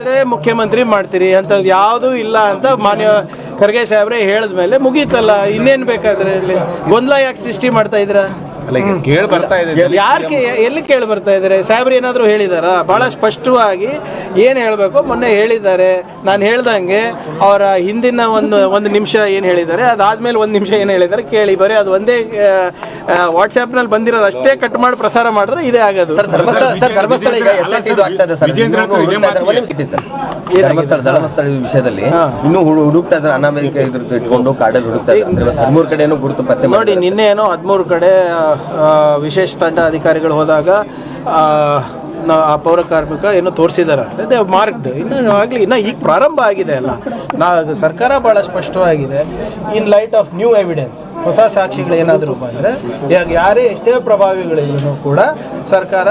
ಮುಖ್ಯಮಂತ್ರಿ ಮಾಡ್ತೀರಿ ಅಂತ ಯಾವುದು ಇಲ್ಲ ಅಂತ ಮಾನ್ಯ ಖರ್ಗೆ ಸಾಹೇಬ್ರೆ ಹೇಳಿದ್ಮೇಲೆ ಮುಗೀತಲ್ಲ, ಇನ್ನೇನ್ ಬೇಕಾದ್ರೆ ಇಲ್ಲಿ ಗೊಂದಲ ಯಾಕೆ ಸೃಷ್ಟಿ ಮಾಡ್ತಾ ಇದ್ರ ಕೇಳಿ ಬರ್ತಾ ಇದೆ ಯಾಕೆ ಎಲ್ಲಿ ಕೇಳಿ ಬರ್ತಾ ಇದ್ದಾರೆ ಸಾಹೇಬ್ರು ಏನಾದ್ರು ಹೇಳಿದಾರ? ಬಹಳ ಸ್ಪಷ್ಟವಾಗಿ ಏನ್ ಹೇಳ್ಬೇಕು? ಮೊನ್ನೆ ಹೇಳಿದ್ದಾರೆ. ನಾನು ಹೇಳ್ದಂಗೆ ಅವರ ಹಿಂದಿನ ಒಂದು ಒಂದು ನಿಮಿಷ ಏನ್ ಹೇಳಿದ್ದಾರೆ? ಅದಾದ್ಮೇಲೆ ಒಂದು ನಿಮಿಷ ಏನ್ ಹೇಳಿದ್ದಾರೆ? ಕೇಳಿ ಬರೀ ಅದು ಒಂದೇ ವಾಟ್ಸ್ಆ್ಯಪ್ನಲ್ಲಿ ಬಂದಿರೋದು ಅಷ್ಟೇ ಕಟ್ ಮಾಡಿ ಪ್ರಸಾರ ಮಾಡಿದ್ರೆ ಇದೇ ಆಗೋದು. ಸರ್ ಧರ್ಮಸ್ಥಳ ಸರ್ ಧರ್ಮಸ್ಥಳ ವಿಷಯದಲ್ಲಿ ಇನ್ನೂ ಹುಡು- ಹುಡುಕ್ತಾ ಇದ್ದಾರೆ. ಅನಾಮರಿಕ ಇದ್ರದ್ದು ಇಟ್ಕೊಂಡು ಕಾಡಲ್ಲಿ ಹುಡುಕ್ತಾ ಇದ್ದಾರೆ. ಹದಿಮೂರು ಕಡೆನೂ ಗುರುತು ಪತ್ತೆ ನೋಡಿ ಮಾಡಿ ನಿನ್ನೆ ಏನೋ ಹದಿಮೂರು ಕಡೆ ವಿಶೇಷ ತಂಡ ಅಧಿಕಾರಿಗಳು ಹೋದಾಗ ಆ, ನ- ಆ ಪೌರ ಕಾರ್ಮಿಕ ಏನೋ ತೋರಿಸಿದಾರೆ ಅದೇ ಮಾರ್ಕ್ಡ್ ಇನ್ನು ಆಗಲಿ ಇನ್ನು ಈಗ ಪ್ರಾರಂಭ ಆಗಿದೆ ಅಲ್ಲ. ನಾ ಸರ್ಕಾರ ಭಾಳ ಸ್ಪಷ್ಟವಾಗಿದೆ. In light of new evidence ಹೊಸ ಸಾಕ್ಷಿಗಳು ಏನಾದರೂ ಬಂದರೆ ಯಾರೇ ಎಷ್ಟೇ ಪ್ರಭಾವಿಗಳಿದ್ರು ಕೂಡ ಸರ್ಕಾರ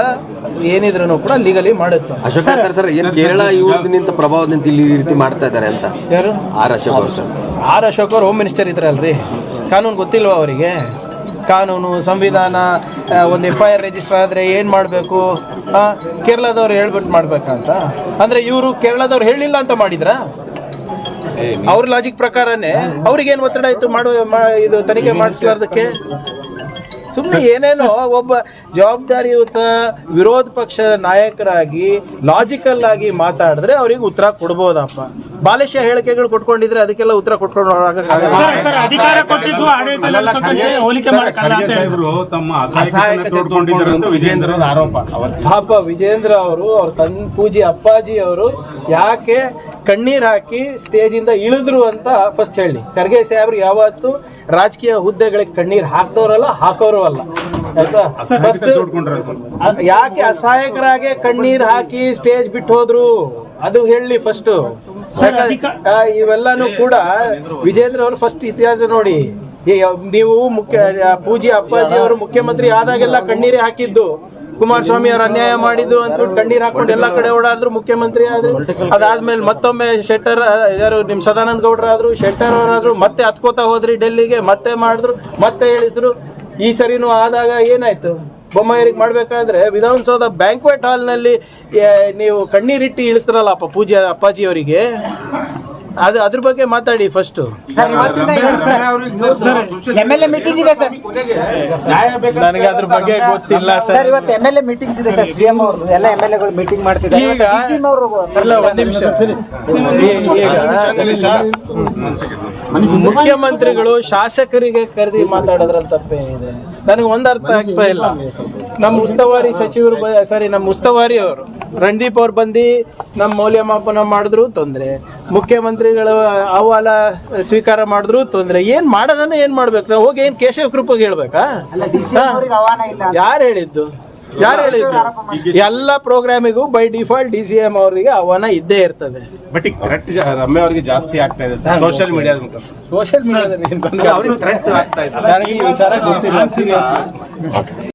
ಏನಿದ್ರು ಕೂಡ ಲೀಗಲಿ ಮಾಡುತ್ತೆ. ಅಶೋಕ್ ಸರ್ ಏನು ಕೇರಳ ಇವ್ರದಿಂದ ಪ್ರಭಾವದಿಂದ ಇಲ್ಲಿ ಈ ರೀತಿ ಮಾಡ್ತಾ ಇದ್ದಾರೆ ಅಂತ. ಯಾರು? ಆರ್ ಅಶೋಕ್ ಅವರು ಸರ್. ಆರ್ ಅಶೋಕ್ ಅವ್ರು ಹೋಮ್ ಮಿನಿಸ್ಟರ್ ಇದ್ರಲ್ರಿ. ಕಾನೂನು ಗೊತ್ತಿಲ್ವಾ ಅವರಿಗೆ? ಕಾನೂನು ಸಂವಿಧಾನ ಒಂದು ಎಫ್ ಐ ಆರ್ ರಿಜಿಸ್ಟರ್ ಆದರೆ ಏನು ಮಾಡಬೇಕು? ಕೇರಳದವ್ರು ಹೇಳ್ಬಿಟ್ಟು ಮಾಡ್ಬೇಕಂತ? ಅಂದರೆ ಇವರು ಕೇರಳದವ್ರು ಹೇಳಿಲ್ಲ ಅಂತ ಮಾಡಿದ್ರಾ? ಅವ್ರ ಲಾಜಿಕ್ ಪ್ರಕಾರನೇ ಅವ್ರಿಗೇನು ಒತ್ತಡ ಇತ್ತು ಮಾಡೋ ಮಾ- ಇದು ತನಿಖೆ ಮಾಡಿಸ್ಲಾರ್ದಕ್ಕೆ? ಸುಮ್ಮನೆ ಏನೇನೋ ಒಬ್ಬ ಜವಾಬ್ದಾರಿಯುತ ವಿರೋಧ ಪಕ್ಷದ ನಾಯಕರಾಗಿ ಲಾಜಿಕಲ್ ಆಗಿ ಮಾತಾಡಿದ್ರೆ ಅವ್ರಿಗೆ ಉತ್ತರ ಕೊಡ್ಬೋದಪ್ಪ. ಬಾಲಿಶ ಹೇಳಿಕೆಗಳು ಕೊಟ್ಕೊಂಡಿದ್ರೆ ಅದಕ್ಕೆಲ್ಲ ಉತ್ತರ ಕೊಟ್ಕೊಂಡು ಪಾಪ ವಿಜೇಂದ್ರ ಅವರು ಅವ್ರ ತನ್ನ ಪೂಜಿ ಅಪ್ಪಾಜಿ ಅವರು ಯಾಕೆ ಕಣ್ಣೀರ್ ಹಾಕಿ ಸ್ಟೇಜಿಂದ ಇಂದ ಇಳಿದ್ರು ಅಂತ ಫಸ್ಟ್ ಹೇಳಿ. ಖರ್ಗೆ ಸಾಹೇಬ್ರು ಯಾವತ್ತು ರಾಜಕೀಯ ಹುದ್ದೆಗಳಿಗೆ ಕಣ್ಣೀರ್ ಹಾಕ್ದವ್ರಲ್ಲ ಹಾಕೋರು ಅಲ್ಲ. ಆಯ್ತಾ? ಫಸ್ಟ್ ಯಾಕೆ ಅಸಹಾಯಕರಾಗೆ ಕಣ್ಣೀರ್ ಹಾಕಿ ಸ್ಟೇಜ್ ಬಿಟ್ಟು ಹೋದ್ರು? ಅದು ಹೇಳಿ ಫಸ್ಟ್ ಇವೆಲ್ಲಾನು ಕೂಡ ವಿಜೇಂದ್ರ ಅವರು ಫಸ್ಟ್ ಇತಿಹಾಸ ನೋಡಿ. ನೀವು ಮುಖ್ಯ ಪೂಜಿ ಅಪ್ಪಾಜಿ ಅವರು ಮುಖ್ಯಮಂತ್ರಿ ಆದಾಗೆಲ್ಲ ಕಣ್ಣೀರೇ ಹಾಕಿದ್ದು. ಕುಮಾರಸ್ವಾಮಿ ಅವರು ಅನ್ಯಾಯ ಮಾಡಿದ್ರು ಅಂತ ಕಣ್ಣೀರ್ ಹಾಕೊಂಡು ಎಲ್ಲಾ ಕಡೆ ಓಡಾಡಿದ್ರು, ಮುಖ್ಯಮಂತ್ರಿ ಆದ್ರೆ ಅದಾದ್ಮೇಲೆ ಮತ್ತೊಮ್ಮೆ ಶೆಟ್ಟರ್, ಯಾರು ನಿಮ್ ಸದಾನಂದ ಗೌಡ್ರ ಆದ್ರು, ಶೆಟ್ಟರ್ ಅವರಾದ್ರು ಮತ್ತೆ ಹತ್ಕೋತಾ ಹೋದ್ರಿ ಡೆಲ್ಲಿಗೆ, ಮತ್ತೆ ಮಾಡಿದ್ರು, ಮತ್ತೆ ಹೇಳಿದ್ರು. ಈ ಸರಿನೂ ಆದಾಗ ಏನಾಯ್ತು? ಬೊಮ್ಮಾಯಿರಿಗೆ ಮಾಡ್ಬೇಕಾದ್ರೆ ವಿಧಾನಸೌಧ ಬ್ಯಾಂಕ್ವೆಟ್ ಹಾಲ್ನಲ್ಲಿ ನೀವು ಕಣ್ಣೀರಿಟ್ಟು ಇಳಿಸ್ತಾರಲ್ಲಪ್ಪ ಪೂಜೆ ಅಪ್ಪಾಜಿ ಅವರಿಗೆ. ಅದು ಅದ್ರ ಬಗ್ಗೆ ಮಾತಾಡಿ first M L A meeting ಇದೆ ಸರ್. ನನಗೆ ಅದ್ರ ಬಗ್ಗೆ ಗೊತ್ತಿಲ್ಲ ಸರ್. ಸರ್ ಇವತ್ತು ಎಂ ಎಲ್ ಎ ಮೀಟಿಂಗ್ಸ್ ಇದೆ ಸರ್ ಸಿಎಂ ಅವ್ರದ್ದು. ಎಲ್ಲ ಎಂ ಎಲ್ ಎಗಳು ಮೀಟಿಂಗ್ ಮಾಡ್ತಿದ್ದಾರೆ. ಈಗ ಸಿಎಂ ಅವರು ಒಂದು ಒಂದ್ ನಿಮಿಷ. ಈಗ ಮುಖ್ಯಮಂತ್ರಿಗಳು ಶಾಸಕರಿಗೆ ಕರೆದಿ ಮಾತಾಡೋದ್ರಲ್ಲಿ ತಪ್ಪೇನಿದೆ. ನನಗೆ ಒಂದ್ ಅರ್ಥ ಆಗ್ತಾ ಇಲ್ಲ. ನಮ್ಮ ಉಸ್ತುವಾರಿ ಸಚಿವರು ಸಾರಿ ನಮ್ಮ ಉಸ್ತುವಾರಿ ಅವರು ರಣದೀಪ್ ಅವ್ರು ಬಂದು ನಮ್ಮ ಮೌಲ್ಯಮಾಪನ ಮಾಡಿದ್ರು ತೊಂದರೆ. ಮುಖ್ಯಮಂತ್ರಿಗಳು ಅಹವಾಲ ಸ್ವೀಕಾರ ಮಾಡಿದ್ರು ತೊಂದರೆ. ಏನ್ ಮಾಡೋದನ್ನ ಏನ್ ಮಾಡ್ಬೇಕು? ನಾವು ಹೋಗಿ ಏನ್ ಕೇಶವ ಕೃಪಗೆ ಹೇಳ್ಬೇಕಾ ಯಾರು ಹೇಳಿದ್ದು? ಯಾರು ಹೇಳಿದ್ರು? ಎಲ್ಲ ಪ್ರೋಗ್ರಾಮಿಗೂ by default D C M ಅವರಿಗೆ ಆಹ್ವಾನ ಇದ್ದೇ ಇರ್ತದೆ. ಬಟ್ ಈಗ ಥ್ರೆಟ್ ರಮ್ಯ ಅವರಿಗೆ ಜಾಸ್ತಿ ಆಗ್ತಾ ಇದೆ ಸೋಷಿಯಲ್ ಮೀಡಿಯಾ ಮುಖಾಂತರ. ಸೋಷಿಯಲ್ ಮೀಡಿಯಾದಲ್ಲಿ ಅವ್ರಿಗೆ ಥ್ರೆಟ್ ಆಗ್ತಾ ಇದೆ. ನನಗೆ ಈ ವಿಚಾರ ಗೊತ್ತಿಲ್ಲ. ಸೀರಿಯಸ್